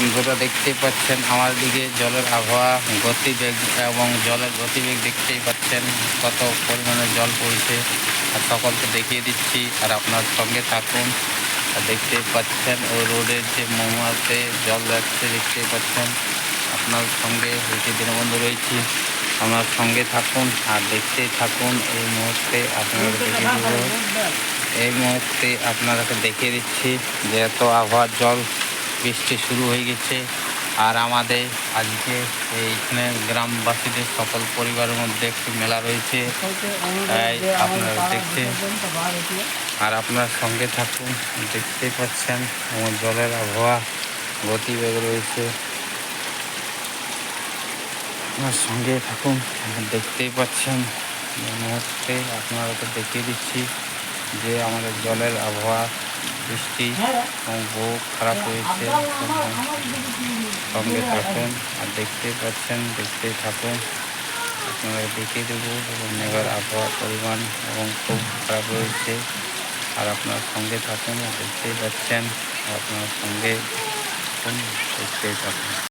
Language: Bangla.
বন্ধুরা দেখতেই পাচ্ছেন, আমার দিকে জলের আবহাওয়া গতিবেগ এবং জলের গতিবেগ দেখতেই পাচ্ছেন, কত পরিমাণে জল পড়ছে। আর সকলকে দেখিয়ে দিচ্ছি, আর আপনার সঙ্গে থাকুন। আর দেখতেই পাচ্ছেন, ওই রোডের যে মোমাতে জল যাচ্ছে, দেখতেই পাচ্ছেন। আপনার সঙ্গে বেশি দিনবন্ধু রয়েছি আমার সঙ্গে থাকুন, আর দেখতেই থাকুন, এই মুহূর্তে আপনারা এই মুহূর্তে আপনাদেরকে দেখিয়ে দিচ্ছি যে এত আবহাওয়ার জল বৃষ্টি শুরু হয়ে গেছে। আর আমাদের আজকে এইখানে গ্রামবাসীদের সকল পরিবারের মধ্যে একটি মেলা রয়েছে। তাই আপনারা দেখতে আর আপনার সঙ্গে থাকুন দেখতেই পাচ্ছেন আমার জলের আবহাওয়া, গতিবেগ রয়েছে। আপনার সঙ্গে থাকুন, দেখতেই পাচ্ছেন। মুহূর্তে আপনারা তো দেখিয়ে দিচ্ছি যে আমাদের জলের আবহাওয়া বৃষ্টি এবং বহু খারাপ হয়েছে সঙ্গে থাকুন আর দেখতে পাচ্ছেন দেখতে থাকুন। আপনারা দেখিয়ে দেবো এবং মেঘার আবহাওয়ার পরিমাণ এবং খুব খারাপ রয়েছে। আর আপনার সঙ্গে থাকুন দেখতেই পাচ্ছেন আর আপনার সঙ্গে দেখতেই থাকুন।